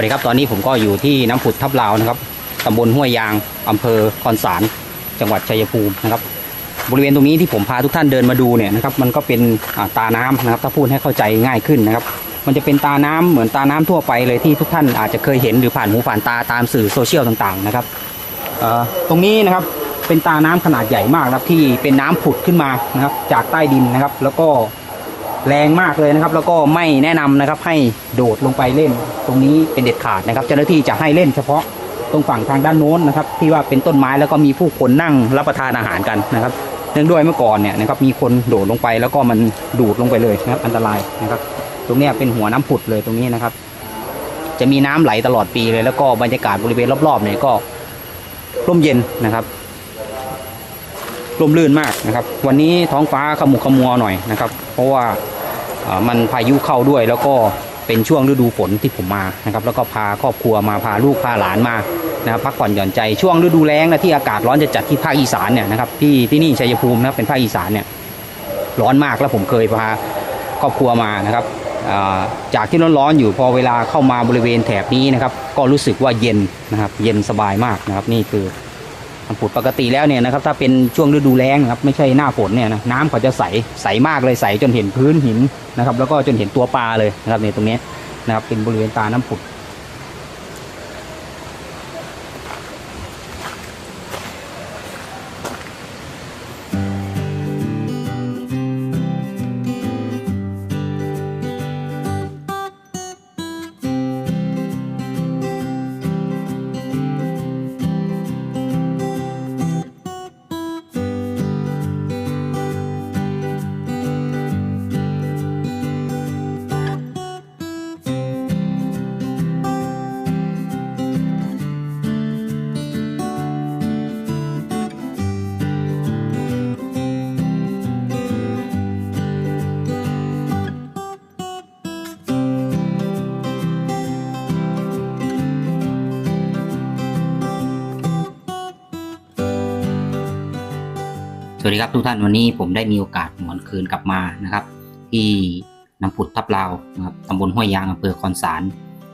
วัสดีครับตอนนี้ผมก็อยู่ที่น้ำผุดทับลาวนะครับตำบลห้วยยางอำเภอคอนสาร จังหวัดชัยภูมินะครับ บริเวณตรงนี้ที่ผมพาทุกท่านเดินมาดูเนี่ยนะครับ มันก็เป็นตาน้ำนะครับ ถ้าพูดให้เข้าใจง่ายขึ้นนะครับ มันจะเป็นตาน้ำเหมือนตาน้ำทั่วไปเลยที่ทุกท่านอาจจะเคยเห็นหรือผ่านหูผ่านตาตามสื่อโซเชียลต่างๆนะครับตรงนี้นะครับเป็นตาน้ำขนาดใหญ่มากนะครับที่เป็นน้ำผุดขึ้นมานะครับจากใต้ดินนะครับ แล้วก็ แรงมากเลยนะครับ แล้วก็ไม่แนะนำนะครับให้โดดลงไปเล่น ตรงนี้เป็นเด็ดขาดนะครับ เจ้าหน้าที่จะให้เล่นเฉพาะตรงฝั่งทางด้านโน้นนะครับ ที่ว่าเป็นต้นไม้แล้วก็มีผู้คนนั่งรับประทานอาหารกันนะครับเนื่องด้วยเมื่อก่อนเนี่ยนะครับมีคนโดดลงไปแล้วก็มันดูดลงไปเลยนะครับ อันตรายนะครับ ตรงนี้เป็นหัวน้ำผุดเลยตรงนี้นะครับ จะมีน้ำไหลตลอดปีเลย แล้วก็บรรยากาศบริเวณรอบๆเนี่ยก็ร่มเย็นนะครับ ร่มรื่นมากนะครับ วันนี้ท้องฟ้าขมุกขมัวหน่อยนะครับ เพราะว่ามันพายุเข้าด้วยแล้วก็เป็นช่วงฤดูฝนที่ผมมานะครับ แล้วก็พาครอบครัวมาพาลูกพาหลานมานะครับพักผ่อนหย่อนใจช่วงฤดูแล้งนะที่อากาศร้อนจะจัดที่ภาคอีสานเนี่ยนะครับที่ที่นี่ชัยภูมินะครับเป็นภาคอีสานเนี่ยร้อนมากแล้วผมเคยพาครอบครัวมานะครับจากที่ร้อนๆอยู่พอเวลาเข้ามาบริเวณแถบนี้นะครับ ก็รู้สึกว่าเย็นนะครับ เย็นสบายมากนะครับ นี่คือ ผุดปกติแล้วเนี่ยนะครับถ้าเป็นช่วงฤดูแล้งนะครับไม่ใช่หน้าฝนเนี่ยนะน้ำเขาจะใสใสมากเลยใสจนเห็นพื้นหินนะครับแล้วก็จนเห็นตัวปลาเลยนะครับในตรงนี้นะครับเป็นบริเวณตาน้ำผุด สวัสดีครับทุกท่านวันนี้ผมได้มีโอกาสหวนคืนกลับมานะครับ ที่น้ำผุดทับลาวนะครับตำบลห้วยยางอำเภอคอนสาร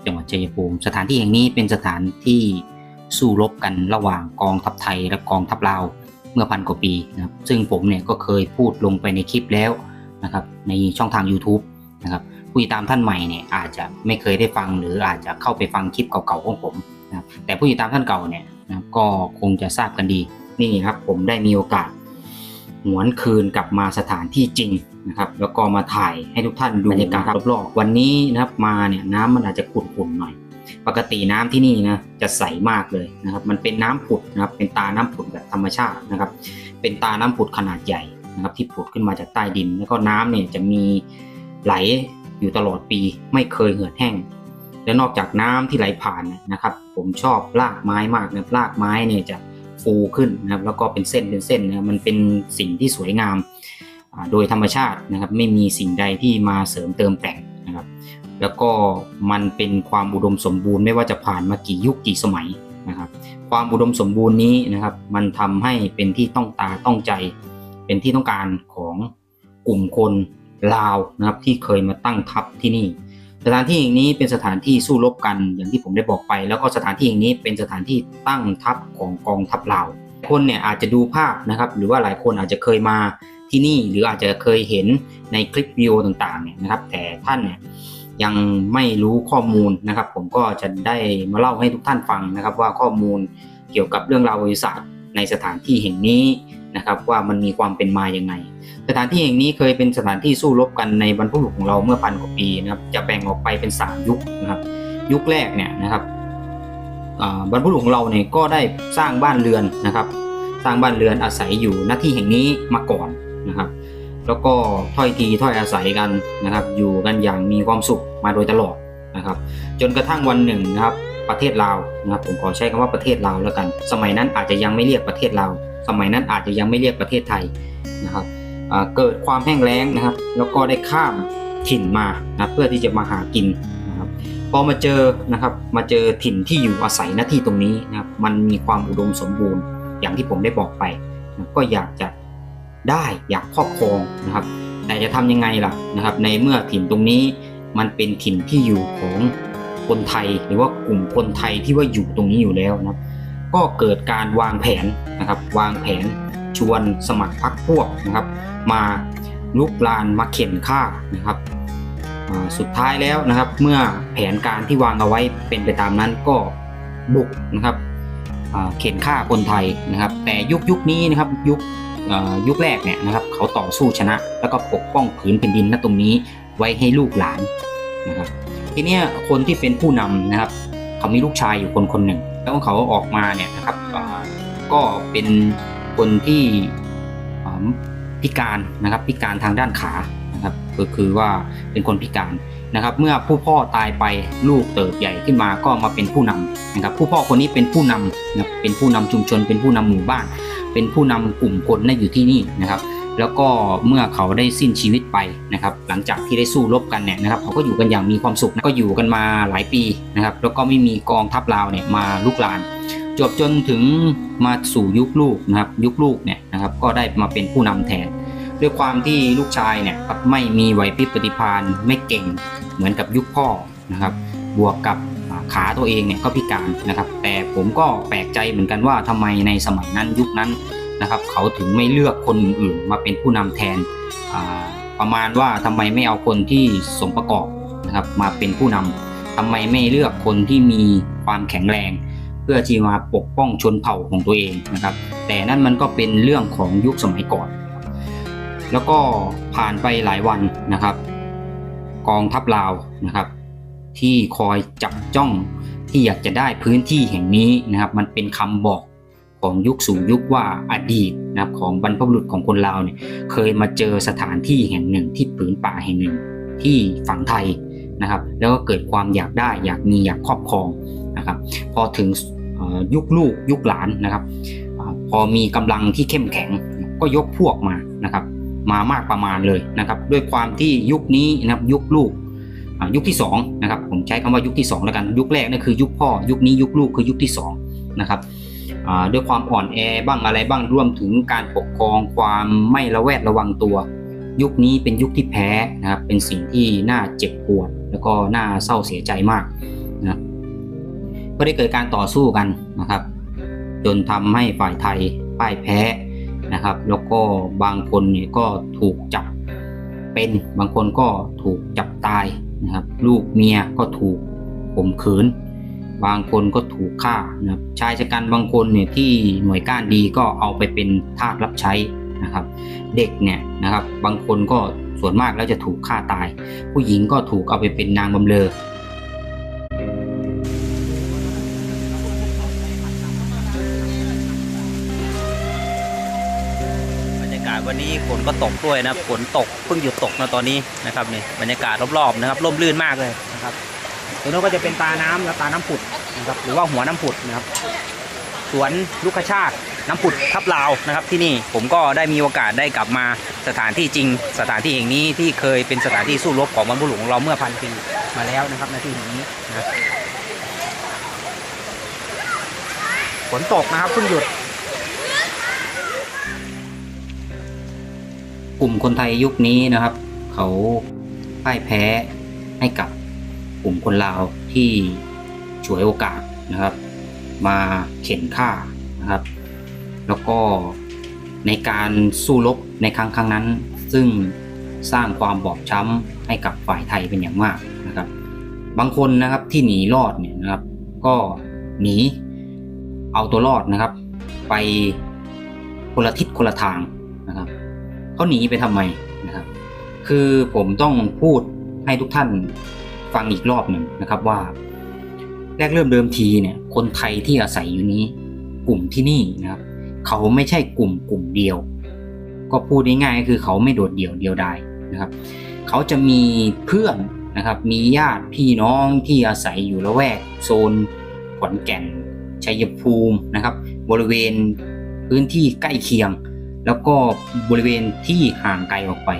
จังหวัดชัยภูมิ สถานที่แห่งนี้เป็นสถานที่สู้รบกันระหว่างกองทัพไทยและกองทัพลาวเมื่อพันกว่าปีนะครับซึ่งผมเนี่ยก็เคยพูดลงไปในคลิปแล้วนะครับในช่องทาง YouTube นะครับผู้ติดตามท่านใหม่เนี่ยอาจจะไม่เคยได้ฟังหรืออาจจะเข้าไปฟังคลิปเก่าๆของผมนะครับแต่ผู้ติดตามท่านเก่าเนี่ยนะครับก็คงจะทราบกันดีนี่ครับผมได้มีโอกาส หวนคืนกลับมาสถานที่จริงนะครับแล้วก็มาถ่ายให้ทุกท่านดูบรรยากาศรอบๆวันนี้นะครับมาเนี่ยน้ำมันอาจจะขุ่นๆหน่อย ปกติน้ำที่นี่นะจะใสมากเลยนะครับ มันเป็นน้ำผุดนะครับเป็นตาน้ำผุดแบบธรรมชาตินะครับ เป็นตาน้ำผุดขนาดใหญ่นะครับที่ผุดขึ้นมาจากใต้ดิน แล้วก็น้ำเนี่ยจะมีไหลอยู่ตลอดปีไม่เคยเหือดแห้งและนอกจากน้ำที่ไหลผ่านนะครับ ผมชอบรากไม้มากนะรากไม้เนี่ยจะ ฟูขึ้นนะครับแล้วก็เป็นเส้นเป็นเส้นนะมันเป็นสิ่งที่สวยงามโดยธรรมชาตินะครับไม่มีสิ่งใดที่มาเสริมเติมแต่งนะครับแล้วก็มันเป็นความอุดมสมบูรณ์ไม่ว่าจะผ่านมากี่ยุคกี่สมัยนะครับความอุดมสมบูรณ์นี้นะครับมันทำให้เป็นที่ต้องตาต้องใจ เป็นที่ต้องการของกลุ่มคนลาวนะครับที่เคยมาตั้งทัพที่นี่ สถานที่แห่งนี้เป็นสถานที่สู้รบกันอย่างที่ผมได้บอกไป แล้วก็สถานที่แห่งนี้เป็นสถานที่ตั้งทัพของกองทัพลาวคนเนี่ยอาจจะดูภาพนะครับ หรือว่าหลายคนอาจจะเคยมาที่นี่หรืออาจจะเคยเห็นในคลิปวิดีโอต่างๆเนี่ยนะครับ แต่ท่านเนี่ยยังไม่รู้ข้อมูลนะครับ ผมก็จะได้มาเล่าให้ทุกท่านฟังนะครับ ว่าข้อมูลเกี่ยวกับเรื่องราวประวัติศาสตร์ในสถานที่แห่งนี้ นะครับว่ามันมีความเป็นมาอย่างไง สถานที่แห่งนี้เคยเป็นสถานที่สู้รบกันในบรรพบุรุษของเราเมื่อพันกว่าปีนะครับจะแบ่งออกไปเป็น 3 ยุคนะครับยุคแรกเนี่ยนะครับบรรพบุรุษของเราเนี่ยก็ได้สร้างบ้านเรือนนะครับ สร้างบ้านเรือนอาศัยอยู่ณที่แห่งนี้มาก่อนนะครับ แล้วก็ถ้อยทีถ้อยอาศัยกันนะครับ อยู่กันอย่างมีความสุขมาโดยตลอดนะครับ จนกระทั่งวันหนึ่งนะครับประเทศลาวนะครับผมขอใช้คำว่าประเทศลาวแล้วกัน สมัยนั้นอาจจะยังไม่เรียกประเทศลาว สมัยนั้นอาจจะยังไม่เรียกประเทศไทยนะครับเกิดความแห้งแล้งนะครับ แล้วก็ได้ข้ามถิ่นมานะเพื่อที่จะมาหากินนะครับพอมาเจอนะครับมาเจอถิ่นที่อยู่อาศัยหน้าที่ตรงนี้นะครับมันมีความอุดมสมบูรณ์ อย่างที่ผมได้บอกไปนะก็อยากจะได้อยากครอบครองนะครับ แต่จะทำยังไงล่ะนะครับ ในเมื่อถิ่นตรงนี้มันเป็นถิ่นที่อยู่ของคนไทยหรือว่ากลุ่มคนไทยที่ว่าอยู่ตรงนี้อยู่แล้วนะครับ ก็เกิดการวางแผนนะครับ วางแผนชวนสมัครพรรคพวกนะครับ มาลุกลานมาเข็นฆ่านะครับสุดท้ายแล้วนะครับ เมื่อแผนการที่วางเอาไว้เป็นไปตามนั้นก็บุกนะครับเข็นฆ่าคนไทยนะครับ แต่ยุคยุคนี้นะครับยุคยุคแรกเนี่ยนะครับ เขาต่อสู้ชนะ แล้วก็ปกป้องผืนแผ่นดินณตรงนี้ไว้ให้ลูกหลานนะครับ ทีนี้คนที่เป็นผู้นำนะครับ เขามีลูกชายอยู่คนคนหนึ่ง แล้วเขาออกมาเนี่ยนะครับก็เป็นคนที่พิการนะครับพิการทางด้านขานะครับก็คือว่าเป็นคนพิการนะครับ เมื่อผู้พ่อตายไปลูกเติบใหญ่ขึ้นมาก็มาเป็นผู้นำนะครับ ผู้พ่อคนนี้เป็นผู้นำนะเป็นผู้นำชุมชน เป็นผู้นำหมู่บ้าน เป็นผู้นำกลุ่มคนนั่นอยู่ที่นี่นะครับ แล้วก็เมื่อเขาได้สิ้นชีวิตไปนะครับ หลังจากที่ได้สู้รบกันเนี่ยนะครับเขาก็อยู่กันอย่างมีความสุขก็อยู่กันมาหลายปีนะครับ แล้วก็ไม่มีกองทัพลาวเนี่ยมาลุกลานจบจนถึงมาสู่ยุคลูกนะครับ ยุคลูกเนี่ยนะครับก็ได้มาเป็นผู้นำแทน ด้วยความที่ลูกชายเนี่ยไม่มีไหวพริบปฏิภาณไม่เก่งเหมือนกับยุคพ่อนะครับ บวกกับขาตัวเองเนี่ยก็พิการนะครับ แต่ผมก็แปลกใจเหมือนกันว่าทำไมในสมัยนั้นยุคนั้น นะครับ เขาถึงไม่เลือกคนอื่นมาเป็นผู้นำแทนประมาณว่าทำไมไม่เอาคนที่สมประกอบนะครับมาเป็นผู้นำทำไมไม่เลือกคนที่มีความแข็งแรง เพื่อที่มาปกป้องชนเผ่าของตัวเองนะครับ แต่นั่นมันก็เป็นเรื่องของยุคสมัยก่อน แล้วก็ผ่านไปหลายวันนะครับ กองทัพลาวนะครับ ที่คอยจับจ้องที่อยากจะได้พื้นที่แห่งนี้นะครับ มันเป็นคำบอก ของยุคสู่ยุคว่าอดีตนะครับของบรรพบุรุษของคนลาวเนี่ยเคยมาเจอสถานที่แห่งหนึ่งที่ผืนป่าแห่งหนึ่งที่ฝั่งไทยนะครับ แล้วก็เกิดความอยากได้อยากมีอยากครอบครองนะครับ พอถึงยุคลูกยุคหลานนะครับ พอมีกำลังที่เข้มแข็งก็ยกพวกมานะครับ มามากประมาณเลยนะครับ ด้วยความที่ยุคนี้นะครับยุคลูกยุคที่สองนะครับผมใช้คำว่ายุคที่สองแล้วกันยุคแรกนั่นคือยุคพ่อยุคนี้ยุคลูกคือยุคที่สองนะครับ ด้วยความอ่อนแอบ้างอะไรบ้างรวมถึงการปกครองความไม่ระแวดระวังตัว ยุคนี้เป็นยุคที่แพ้นะครับเป็นสิ่งที่น่าเจ็บปวด แล้วก็น่าเศร้าเสียใจมากนะก็ได้เกิดการต่อสู้กันนะครับ จนทำให้ฝ่ายไทยพ่ายแพ้นะครับ แล้วก็บางคนเนี่ยก็ถูกจับเป็นบางคนก็ถูกจับตายนะครับ ลูกเมียก็ถูกข่มขืน บางคนก็ถูกฆ่านะครับชายชะกันบางคนเนี่ยที่หน่วยก้านดีก็เอาไปเป็นทาสรับใช้นะครับ เด็กเนี่ยนะครับบางคนก็ส่วนมากแล้วจะถูกฆ่าตาย ผู้หญิงก็ถูกเอาไปเป็นนางบำเรอบรรยากาศวันนี้ฝนก็ตกด้วยนะฝนตกเพิ่งหยุดตกนะตอนนี้นะครับนี่บรรยากาศรอบๆนะครับร่มรื่นมากเลยนะครับ ตรงนู้นก็จะเป็นตาน้ำและตาน้ำผุดนะครับหรือว่าหัวน้ำผุดนะครับสวนลูกชาติน้ำผุดทับลาวนะครับที่นี่ผมก็ได้มีโอกาสได้กลับมาสถานที่จริง สถานที่แห่งนี้ที่เคยเป็นสถานที่สู้รบของบรรพบุรุษของเราเมื่อพันปีมาแล้วนะครับในที่แห่งนี้นะฝนตกนะครับเพิ่งหยุด กลุ่มคนไทยยุคนี้นะครับ เขาพ่ายแพ้ให้กับ ลุ่มคนลาวที่ฉวยโอกาสนะครับ มาเข็นฆ่านะครับ แล้วก็ในการสู้รบในครั้งครั้งนั้น ซึ่งสร้างความบอบช้ำให้กับฝ่ายไทยเป็นอย่างมากนะครับ บางคนนะครับที่หนีรอดเนี่ยนะครับ ก็หนีเอาตัวรอดนะครับ ไปคนละทิศคนละทางนะครับเขาหนีไปทำไมนะครับ คือผมต้องพูดให้ทุกท่าน ฟังอีกรอบหนึ่งนะครับว่า แรกเริ่มเดิมทีเนี่ยคนไทยที่อาศัยอยู่นี้ กลุ่มที่นี่นะครับ เขาไม่ใช่กลุ่มกลุ่มเดียว ก็พูดง่ายๆก็คือเขาไม่โดดเดี่ยวเดียวดายนะครับ เขาจะมีเพื่อนนะครับมีญาติพี่น้องที่อาศัยอยู่ละแวกโซนขอนแก่นชัยภูมินะครับ บริเวณพื้นที่ใกล้เคียง แล้วก็บริเวณที่ห่างไกลออกไป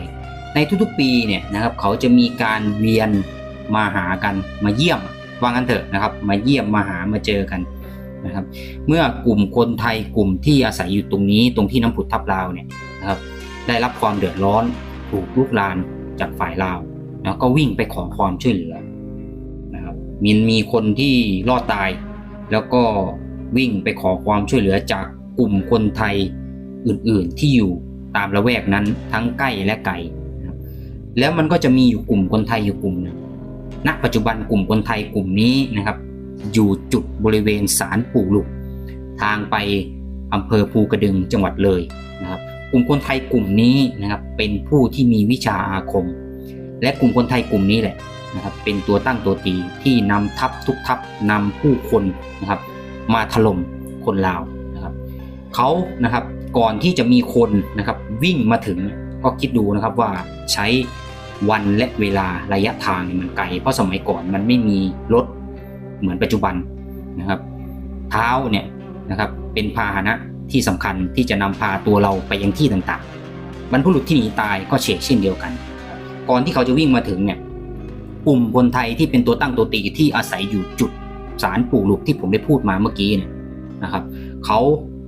ในทุกๆปีเนี่ยนะครับเขาจะมีการเวียน มาหากันมาเยี่ยมว่างั้นเถอะนะครับ มาเยี่ยมมาหามาเจอกันนะครับ เมื่อกลุ่มคนไทยกลุ่มที่อาศัยอยู่ตรงนี้ตรงที่น้ำผุดทับลาวเนี่ยนะครับ ได้รับความเดือดร้อนถูกลุกลานจากฝ่ายลาวแล้วก็วิ่งไปขอความช่วยเหลือนะครับมีมีคนที่รอดตาย แล้วก็วิ่งไปขอความช่วยเหลือจากกลุ่มคนไทยอื่นๆที่อยู่ตามละแวกนั้นทั้งใกล้และไกลแล้วมันก็จะมีอยู่กลุ่มคนไทยอยู่กลุ่มหนึ่ง ณปัจจุบันกลุ่มคนไทยกลุ่มนี้นะครับ อยู่จุดบริเวณศาลปู่หลุก ทางไปอำเภอภูกระดึงจังหวัดเลยนะครับ กลุ่มคนไทยกลุ่มนี้นะครับเป็นผู้ที่มีวิชาอาคม และกลุ่มคนไทยกลุ่มนี้แหละนะครับเป็นตัวตั้งตัวตีที่นำทัพทุกทัพนำผู้คนนะครับ มาถล่มคนลาวนะครับเขานะครับก่อนที่จะมีคนนะครับวิ่งมาถึงก็คิดดูนะครับว่าใช้ วันและเวลาระยะทางเนี่ยมันไกล เพราะสมัยก่อนมันไม่มีรถเหมือนปัจจุบันนะครับ เท้าเนี่ยนะครับเป็นพาหนะที่สำคัญที่จะนำพาตัวเราไปยังที่ต่างๆ บรรพุรุษที่หนีตายก็เฉกเช่นเดียวกัน ก่อนที่เขาจะวิ่งมาถึงเนี่ยกลุ่มคนไทยที่เป็นตัวตั้งตัวตีที่อาศัยอยู่จุดศาลปู่หลุกที่ผมได้พูดมาเมื่อกี้เนี่ยนะครับ เขา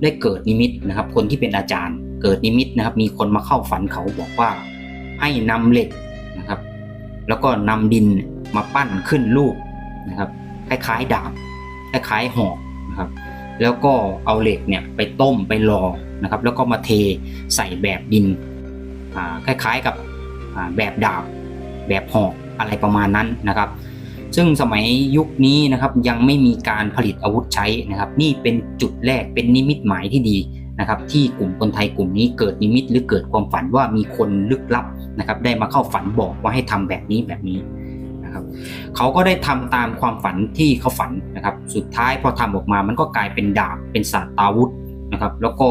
ได้เกิดนิมิตนะครับ คนที่เป็นอาจารย์ เกิดนิมิตนะครับ มีคนมาเข้าฝันเขาบอกว่าให้นำเหล็ก นะครับ แล้วก็นำดินมาปั้นขึ้นรูปนะครับคล้ายๆดาบคล้ายๆหอกนะครับแล้วก็เอาเหล็กเนี่ยไปต้มไปรอนะครับแล้วก็มาเทใส่แบบดินคล้ายๆกับแบบดาบแบบหอกอะไรประมาณนั้นนะครับ ซึ่งสมัยยุคนี้นะครับยังไม่มีการผลิตอาวุธใช้นะครับ นี่เป็นจุดแรกเป็นนิมิตหมายที่ดีนะครับ ที่กลุ่มคนไทยกลุ่มนี้เกิดนิมิตหรือเกิดความฝันว่ามีคนลึกลับ นะครับได้มาเข้าฝันบอกว่าให้ทำแบบนี้แบบนี้นะครับเขาก็ได้ทำตามความฝันที่เขาฝันนะครับ สุดท้ายพอทำออกมามันก็กลายเป็นดาบเป็นศาสตราวุธนะครับ แล้วก็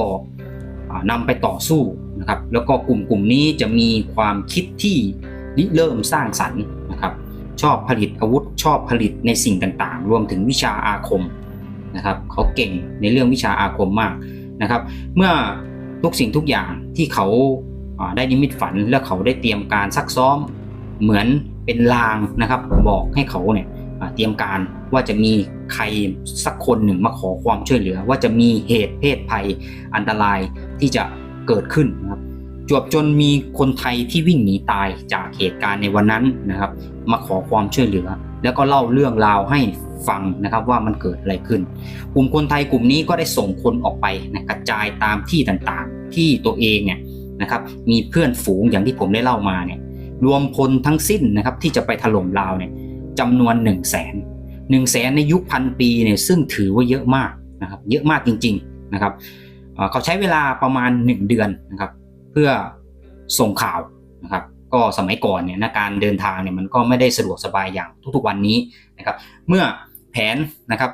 อ่านำไปต่อสู้นะครับแล้วก็กลุ่มกลุ่มนี้จะมีความคิดที่ริเริ่มสร้างสรรค์นะครับ ชอบผลิตอาวุธชอบผลิตในสิ่งต่างๆ รวมถึงวิชาอาคมนะครับเขาเก่งในเรื่องวิชาอาคมมากนะครับ เมื่อทุกสิ่งทุกอย่างที่เขา ได้นิมิตฝันและเขาได้เตรียมการซักซ้อมเหมือนเป็นลางนะครับบอกให้เขาเนี่ยเตรียมการว่าจะมีใครสักคนหนึ่งมาขอความช่วยเหลือ ว่าจะมีเหตุเพศภัยอันตรายที่จะเกิดขึ้นนะครับจวบจนมีคนไทยที่วิ่งหนีตายจากเหตุการณ์ในวันนั้นนะครับ มาขอความช่วยเหลือ แล้วก็เล่าเรื่องราวให้ฟังนะครับว่ามันเกิดอะไรขึ้น กลุ่มคนไทยกลุ่มนี้ก็ได้ส่งคนออกไปนะกระจายตามที่ต่างๆ ที่ตัวเองเนี่ย นะครับมีเพื่อนฝูงอย่างที่ผมได้เล่ามาเนี่ยรวมพลทั้งสิ้นนะครับที่จะไปถล่มลาวเนี่ยจำนวน1นึ่งแสนหนึ่งแสนในยุคพันปีเนี่ยซึ่งถือว่าเยอะมากนะครับเยอะมากจริงๆนะครับเขาใช้เวลาประมาณ 1 เดือนนะครับเพื่อส่งข่าวนะครับก็สมัยก่อนเนี่ยนะการเดินทางเนี่ยมันก็ไม่ได้สะดวกสบายอย่างทุกๆวันนี้นะครับเมื่อแผนนะครับ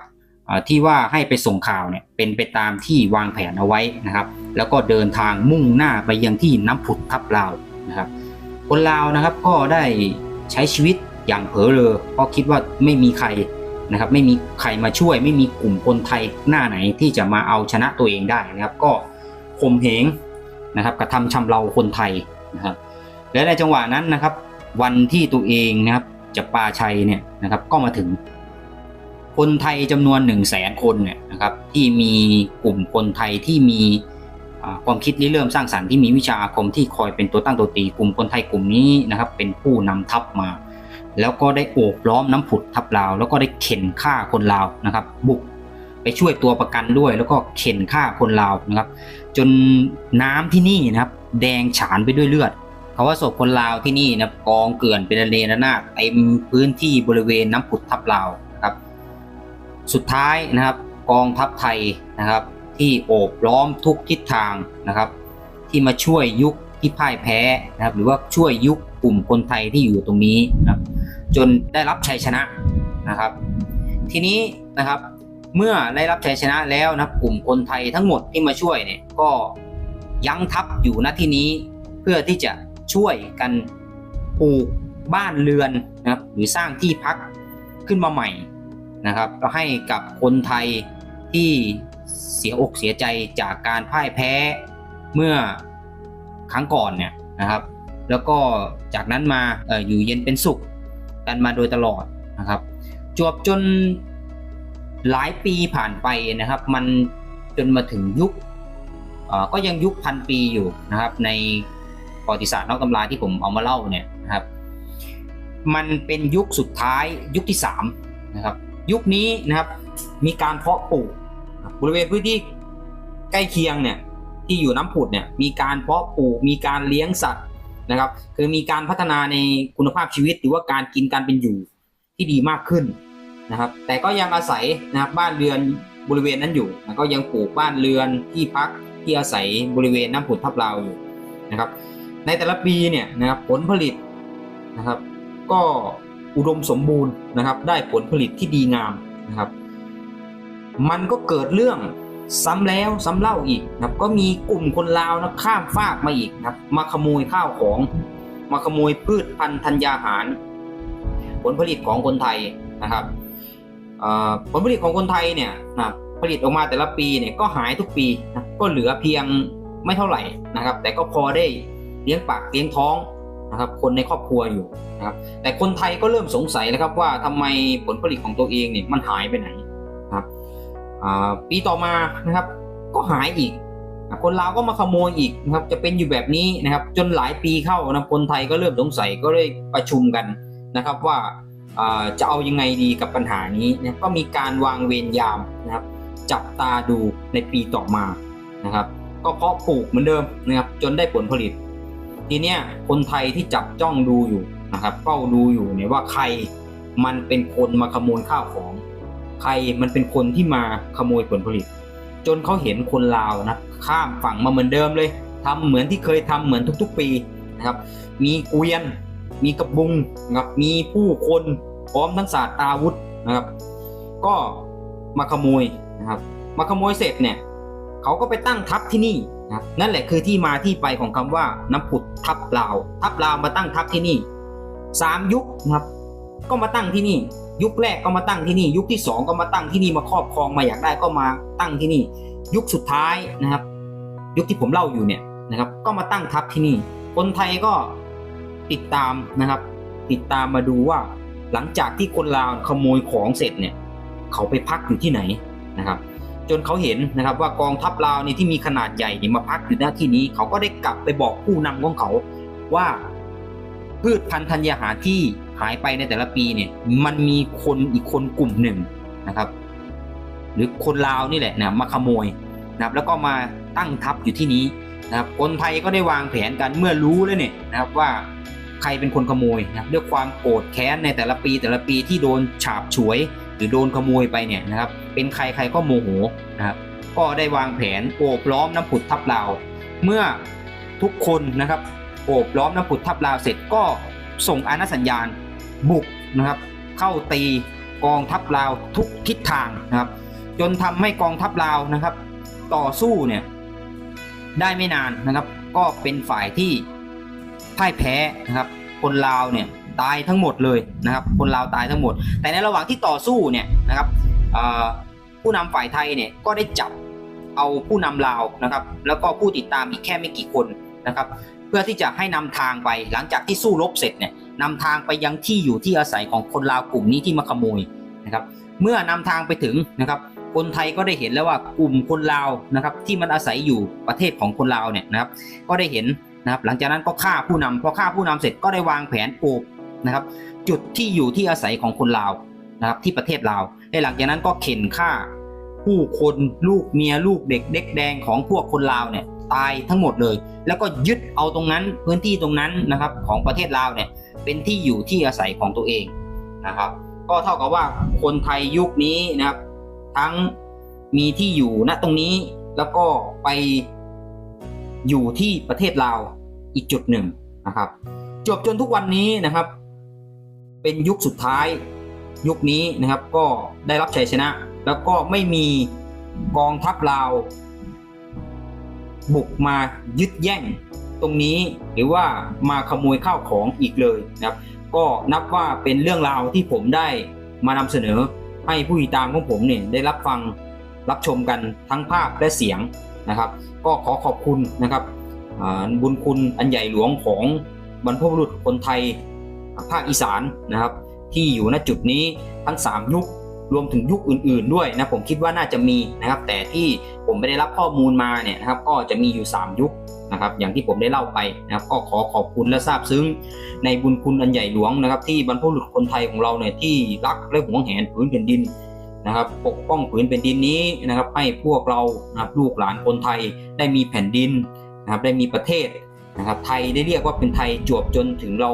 ที่ว่าให้ไปส่งข่าวเนี่ยเป็นไปตามที่วางแผนเอาไว้นะครับ แล้วก็เดินทางมุ่งหน้าไปยังที่น้ำผุดทับลาวนะครับ คนลาวนะครับก็ได้ใช้ชีวิตอย่างเผลอเลยเพราะคิดว่าไม่มีใครนะครับ ไม่มีใครมาช่วย ไม่มีกลุ่มคนไทยหน้าไหนที่จะมาเอาชนะตัวเองได้นะครับ ก็ข่มเหงนะครับกระทำชำเราคนไทยนะครับและในจังหวะนั้นนะครับ วันที่ตัวเองนะครับจะปาชัยเนี่ยนะครับก็มาถึง คนไทยจำนวน1นึ่งแสนคนเนี่ยนะครับที่มีกลุ่มคนไทยที่มีความคิดริเริ่มสร้างสรรค์ที่มีวิชาอาคมที่คอยเป็นตัวตั้งตัวตีกลุ่มคนไทยกลุ่มนี้นะครับเป็นผู้นำทัพมา แล้วก็ได้โอบล้อมน้ำผุดทับลาว แล้วก็ได้เข็นฆ่าคนลาวนะครับบุกไปช่วยตัวประกันด้วย แล้วก็เข็นฆ่าคนลาวนะครับ จนน้ำที่นี่นะครับแดงฉานไปด้วยเลือดเขาว่าศพคนลาวที่นี่นะกองเกลื่อนเป็นระเนระนาดเต็มพื้นที่บริเวณน้ำผุดทับลาว สุดท้ายนะครับกองทัพไทยนะครับ ที่โอบล้อมทุกทิศทางนะครับ ที่มาช่วยยุคที่พ่ายแพ้นะครับหรือว่าช่วยยุคกลุ่มคนไทยที่อยู่ตรงนี้นะครับ จนได้รับชัยชนะนะครับ ทีนี้นะครับเมื่อได้รับชัยชนะแล้วนะครับกลุ่มคนไทยทั้งหมดที่มาช่วยเนี่ยก็ยั้งทัพอยู่ณที่นี้เพื่อที่จะช่วยกันปลูกบ้านเรือนนะครับหรือสร้างที่พักขึ้นมาใหม่ นะครับก็ให้กับคนไทยที่เสียอกเสียใจจากการพ่ายแพ้เมื่อครั้งก่อนเนี่ยนะครับ แล้วก็จากนั้นมาออยู่เย็นเป็นสุขกันมาโดยตลอดนะครับ จวบจนหลายปีผ่านไปนะครับ มันจนมาถึงยุคก็ยังยุคพันปีอยู่นะครับ ในประวัติศาสตร์นอกตำราที่ผมเอามาเล่าเนี่ยนะครับ มันเป็นยุคสุดท้ายยุคที่สามนะครับ ยุคนี้นะครับ มีการเพาะปลูกบริเวณพื้นที่ใกล้เคียงเนี่ยที่อยู่น้ำผุดเนี่ยมีการเพาะปลูกมีการเลี้ยงสัตว์นะครับ คือมีการพัฒนาในคุณภาพชีวิต หรือว่าการกินการเป็นอยู่ที่ดีมากขึ้นนะครับ แต่ก็ยังอาศัยนะครับบ้านเรือนบริเวณนั้นอยู่แล้วก็ยังปลูกบ้านเรือนที่พักที่อาศัยบริเวณน้ำผุดทับลาวอยู่นะครับ ในแต่ละปีเนี่ยนะครับผลผลิตนะครับ ก็ อุดมสมบูรณ์นะครับ ได้ผลผลิตที่ดีงามนะครับ มันก็เกิดเรื่องซ้ำแล้วซ้ำเล่าอีกนะครับ ก็มีกลุ่มคนลาวนะข้ามฟากมาอีกนะครับ มาขโมยข้าวของ มาขโมยพืชพันธุ์ธัญญาหาร ผลผลิตของคนไทยนะครับผลผลิตของคนไทยเนี่ยนะผลิตออกมาแต่ละปีเนี่ยก็หายทุกปีนะก็เหลือเพียงไม่เท่าไหร่นะครับ แต่ก็พอได้เลี้ยงปากเลี้ยงท้อง นะครับคนในครอบครัวอยู่นะครับแต่คนไทยก็เริ่มสงสัยแล้วครับว่าทำไมผลผลิตของตัวเองเนี่ยมันหายไปไหนนะครับปีต่อมานะครับก็หายอีก คนลาวก็มาขโมยอีกนะครับจะเป็นอยู่แบบนี้นะครับ จนหลายปีเข้านะคนไทยก็เริ่มสงสัยก็เลยประชุมกันนะครับว่าอ่าจะเอายังไงดีกับปัญหานี้นะก็มีการวางเวรยามนะครับจับตาดูในปีต่อมานะครับ ก็เพาะปลูกเหมือนเดิมนะครับจนได้ผลผลิต ทีเนี้ยคนไทยที่จับจ้องดูอยู่นะครับเฝ้าดูอยู่เนี่ยว่าใครมันเป็นคนมาขโมยข้าวของ ใครมันเป็นคนที่มาขโมยผลผลิต จนเขาเห็นคนลาวนะข้ามฝั่งมาเหมือนเดิมเลยทำเหมือนที่เคยทำเหมือนทุกๆปีนะครับ มีเกวียน มีกระบุงนะครับมีผู้คนพร้อมทั้งศาสตราวุธนะครับ ก็มาขโมยนะครับ มาขโมยเสร็จเนี่ยเขาก็ไปตั้งทัพที่นี่ ครับนั่นแหละคือที่มาที่ไปของคำว่าน้ำผุดทับลาว ทับลาวมาตั้งทัพที่นี่สามยุคนะครับก็มาตั้งที่นี่ ยุคแรกก็มาตั้งที่นี่ ยุคที่สองก็มาตั้งที่นี่มาครอบครองมาอยากได้ก็มาตั้งที่นี่ ยุคสุดท้ายนะครับ ยุคที่ผมเล่าอยู่เนี่ยนะครับ ก็มาตั้งทัพที่นี่ คนไทยก็ติดตามนะครับ ติดตามมาดูว่าหลังจากที่คนลาวขโมยของเสร็จเนี่ย เขาไปพักอยู่ที่ไหนนะครับ จนเขาเห็นนะครับว่ากองทัพลาวนี่ที่มีขนาดใหญ่นี่มาพักอยู่หน้าที่นี้เขาก็ได้กลับไปบอกผู้นำของเขาว่าพืชพันธุ์ธัญญาหารที่หายไปในแต่ละปีเนี่ยมันมีคนอีกคนกลุ่มหนึ่งนะครับ หรือคนลาวนี่แหละนะมาขโมยนะครับแล้วก็มาตั้งทัพอยู่ที่นี้นะครับคนไทยก็ได้วางแผนกันเมื่อรู้แล้วเนี่ยนะครับว่าใครเป็นคนขโมยนะครับด้วยความโกรธแค้นในแต่ละปีแต่ละปีที่โดนฉาบฉวย หรือโดนขโมยไปเนี่ยนะครับ เป็นใครใครก็โมโหนะครับ ก็ได้วางแผนโอบล้อมน้ำผุดทับลาว เมื่อทุกคนนะครับ โอบล้อมน้ำผุดทับลาวเสร็จก็ส่งอาณาสัญญาณบุกนะครับ เข้าตีกองทัพลาวทุกทิศทางนะครับ จนทำให้กองทัพลาวนะครับ ต่อสู้เนี่ยได้ไม่นานนะครับ ก็เป็นฝ่ายที่พ่ายแพ้นะครับ คนลาวเนี่ย ตายทั้งหมดเลยนะครับคนลาวตายทั้งหมด แต่ในระหว่างที่ต่อสู้เนี่ยนะครับผู้นำฝ่ายไทยเนี่ยก็ได้จับเอาผู้นำลาวนะครับ แล้วก็ผู้ติดตามอีกแค่ไม่กี่คนนะครับ เพื่อที่จะให้นำทางไปหลังจากที่สู้รบเสร็จเนี่ยนำทางไปยังที่อยู่ที่อาศัยของคนลาวกลุ่มนี้ที่มาขโมยนะครับ เมื่อนำทางไปถึงนะครับ คนไทยก็ได้เห็นแล้วว่ากลุ่มคนลาวนะครับที่มันอาศัยอยู่ประเทศของคนลาวเนี่ยนะครับ ก็ได้เห็นนะครับหลังจากนั้นก็ฆ่าผู้นำพอฆ่าผู้นำเสร็จก็ได้วางแผนโอบ นะครับ จุดที่อยู่ที่อาศัยของคนลาวนะครับที่ประเทศลาวและหลังจากนั้นก็เข็นฆ่า ผู้คนลูกเมียลูกเด็กเด็กแดงของพวกคนลาวเนี่ยตายทั้งหมดเลย แล้วก็ยึดเอาตรงนั้นพื้นที่ตรงนั้นนะครับของประเทศลาวเนี่ยเป็นที่อยู่ที่อาศัยของตัวเองนะครับ ก็เท่ากับว่าคนไทยยุคนี้นะครับ ทั้งมีที่อยู่ณตรงนี้แล้วก็ไปอยู่ที่ประเทศลาวอีกจุดหนึ่งนะครับ จบจนทุกวันนี้นะครับ เป็นยุคสุดท้ายยุคนี้นะครับก็ได้รับชัยชนะ แล้วก็ไม่มีกองทัพลาว บุกมายึดแย่งตรงนี้หรือว่ามาขโมยข้าวของอีกเลยนะครับ ก็นับว่าเป็นเรื่องราวที่ผมได้มานำเสนอให้ผู้ติดตามของผมเนี่ยได้รับฟังรับชมกันทั้งภาพและเสียงนะครับ ก็ขอขอบคุณนะครับบุญคุณอันใหญ่หลวงของบรรพบุรุษคนไทย ภาคอีสานนะครับ ที่อยู่ณจุดนี้ทั้ง 3 ยุครวมถึงยุคอื่น ๆ ด้วยนะผมคิดว่าน่าจะมีนะครับ แต่ที่ผมไม่ได้รับข้อมูลมาเนี่ยนะครับ ก็จะมีอยู่ 3 ยุคนะครับ อย่างที่ผมได้เล่าไปนะครับ ก็ขอขอบคุณและซาบซึ้ง ในบุญคุณอันใหญ่หลวงนะครับ ที่บรรพบุรุษคนไทยของเราเนี่ยที่รักและหวงแหนผืนแผ่นดินนะครับ ปกป้องผืนแผ่นดินนี้นะครับ ให้พวกเรานะครับลูกหลานคนไทยได้มีแผ่นดินนะครับ ได้มีประเทศนะครับ ไทยได้เรียกว่าเป็นไทยจวบจนถึงเรา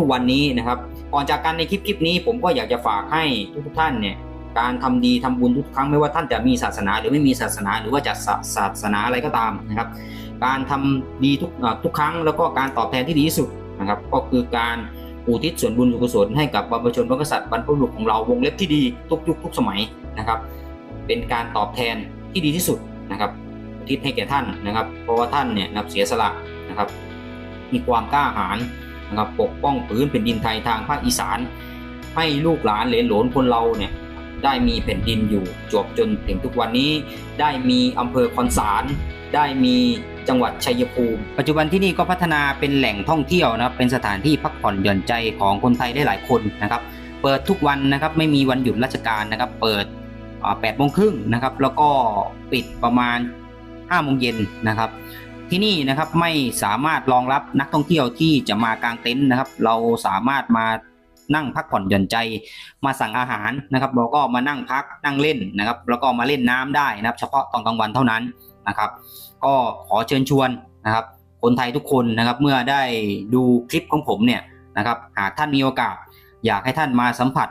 ทุกๆวันนี้นะครับก่อนจากกันในคลิปคลิปนี้ผมก็อยากจะฝากให้ทุกๆท่านเนี่ยการทำดีทำบุญทุกครั้งไม่ว่าท่านจะมีศาสนา หรือไม่มีศาสนาหรือว่าจะศาศาสนาอะไรก็ตามนะครับ การทำดีทุกทุกครั้งแล้วก็การตอบแทนที่ดีที่สุดนะครับ ก็คือการอุทิศส่วนบุญส่วนกุศลให้กับบรรพชนพระกษัตริย์บรรพบุรุษของเราวงเล็บที่ดีทุกยุคทุกสมัยนะครับ เป็นการตอบแทนที่ดีที่สุดนะครับอุทิศให้แก่ท่านนะครับ เพราะว่าท่านเนี่ยนะครับเสียสละนะครับ มีความกล้าหาญ นะครับปกป้องพื้นแผ่นดินไทยทางภาคอีสาน ให้ลูกหลานเหลนหลนคนเราเนี่ยได้มีแผ่นดินอยู่จวบจนถึงทุกวันนี้ ได้มีอำเภอคอนสาร ได้มีจังหวัดชัยภูมิ ปัจจุบันที่นี่ก็พัฒนาเป็นแหล่งท่องเที่ยวนะครับเป็นสถานที่พักผ่อนหย่อนใจของคนไทยได้หลายคนนะครับ เปิดทุกวันนะครับไม่มีวันหยุดราชการนะครับ เปิดแปดโมงครึ่งนะครับแล้วก็ปิดประมาณ5้าโมงเย็นนะครับ ที่นี่นะครับไม่สามารถรองรับนักท่องเที่ยวที่จะมากางเต็นท์นะครับ เราสามารถมานั่งพักผ่อนหย่อนใจมาสั่งอาหารนะครับ เราก็มานั่งพักนั่งเล่นนะครับ แล้วก็มาเล่นน้ำได้นะครับ เฉพาะตอนกลางวันเท่านั้นนะครับ ก็ขอเชิญชวนนะครับ คนไทยทุกคนนะครับเมื่อได้ดูคลิปของผมเนี่ยนะครับหากท่านมีโอกาส อยากให้ท่านมาสัมผัส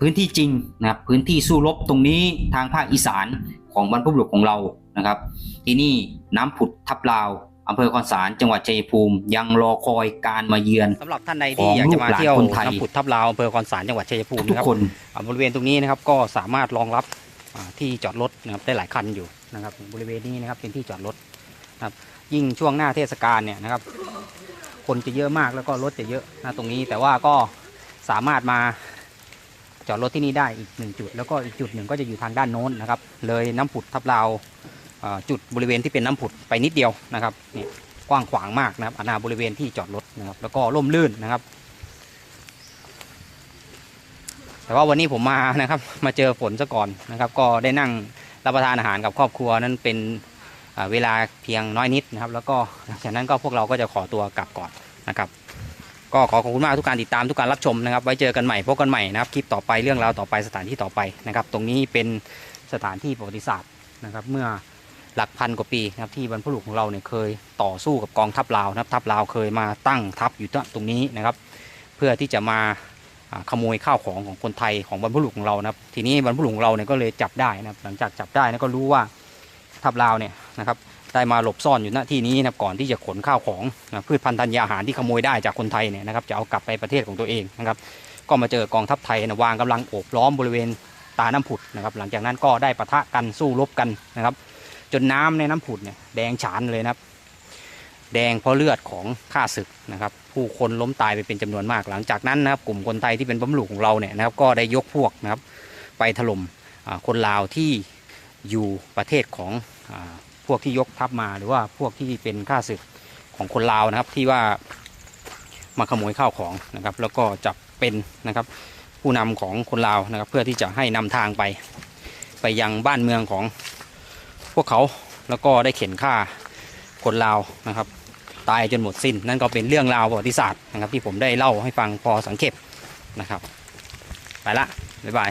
พื้นที่จริงนะครับพื้นที่สู้รบตรงนี้ทางภาคอีสานของบรรพบุรุษของเรา นะครับ ที่นี่น้ำผุดทับลาวอำเภอคอนสารจังหวัดชัยภูมิ ยังรอคอยการมาเยือนสำหรับท่านใดที่อยากจะมาเที่ยวของลูกหลานคนไทยน้ำผุดทับลาวอำเภอคอนสารจังหวัดชัยภูมิทุกนะครับคนอ่าบริเวณตรงนี้นะครับก็สามารถรองรับอ่าที่จอดรถนะครับได้หลายคันอยู่นะครับ บริเวณนี้นะครับเป็นที่จอดรถนะครับยิ่งช่วงหน้าเทศกาลเนี่ยนะครับ คนจะเยอะมากแล้วก็รถจะเยอะนะตรงนี้แต่ว่าก็สามารถมาจอดรถที่นี่ได้อีกหนึ่งจุด แล้วก็อีกจุดหนึ่งก็จะอยู่ทางด้านโน้นนะครับ เลยน้ำผุดทับลาวอ่า จุดบริเวณที่เป็นน้ำผุดไปนิดเดียวนะครับนี่กว้างขวางมากนะครับอาณาบริเวณที่จอดรถนะครับแล้วก็ร่มรื่นนะครับ แต่ว่าวันนี้ผมมานะครับ มาเจอฝนซะก่อนนะครับ ก็ได้นั่งรับประทานอาหารกับครอบครัวนั้นเป็นเวลาเพียงน้อยนิดนะครับ แล้วก็หลังจากนั้นก็พวกเราก็จะขอตัวกลับก่อนนะครับก็ขอขอบคุณมากทุกการติดตามทุกการรับชมนะครับ ไว้เจอกันใหม่พบกันใหม่นะครับคลิปต่อไปเรื่องราวต่อไปสถานที่ต่อไปนะครับ ตรงนี้เป็นสถานที่ประวัติศาสตร์นะครับ เมื่อ หลักพันกว่าปีนะครับที่บรรพบุรุษของเราเนี่ยเคยต่อสู้กับกองทัพลาวนะครับทัพลาวเคยมาตั้งทัพอยู่ตรงนี้นะครับ เพื่อที่จะมาขโมยข้าวของของคนไทยของบรรพบุรุษของเรานะครับ ทีนี้บรรพบุรุษของเราเนี่ยก็เลยจับได้นะครับ หลังจากจับได้นะก็รู้ว่าทัพลาวเนี่ยนะครับได้มาหลบซ่อนอยู่ณที่นี้นะครับก่อนที่จะขนข้าวของนะพืชพันธุ์ธัญญาอาหารที่ขโมยได้จากคนไทยเนี่ยนะครับจะเอากลับไปประเทศของตัวเองนะครับ ก็มาเจอกองทัพไทยนะวางกำลังโอบล้อมบริเวณตาน้ำผุดนะครับ หลังจากนั้นก็ได้ปะทะกันสู้รบกันนะครับ จนน้ำในน้ำผุดเนี่ยแดงฉานเลยนะครับ แดงเพราะเลือดของข้าศึกนะครับ ผู้คนล้มตายไปเป็นจำนวนมาก หลังจากนั้นนะครับ กลุ่มคนไทยที่เป็นบำรุงของเราเนี่ยนะครับ ก็ได้ยกพวกนะครับ ไปถล่มอ่าคนลาวที่อยู่ประเทศของอพวกที่ยกทัพมาหรือว่าพวกที่เป็นข้าศึกของคนลาวนะครับที่ว่ามาขโมยข้าวของนะครับ แล้วก็จับเป็นนะครับผู้นำของคนลาวนะครับ เพื่อที่จะให้นำทางไป ไปยังบ้านเมืองของ วกเขาแล้วก็ได้เข็นฆ่าคนลาวนะครับ ตายจนหมดสิ้น นั่นก็เป็นเรื่องราวประวัติศาสตร์นะครับ ที่ผมได้เล่าให้ฟังพอสังเกตนะครับ ไปละบ๊ายบาย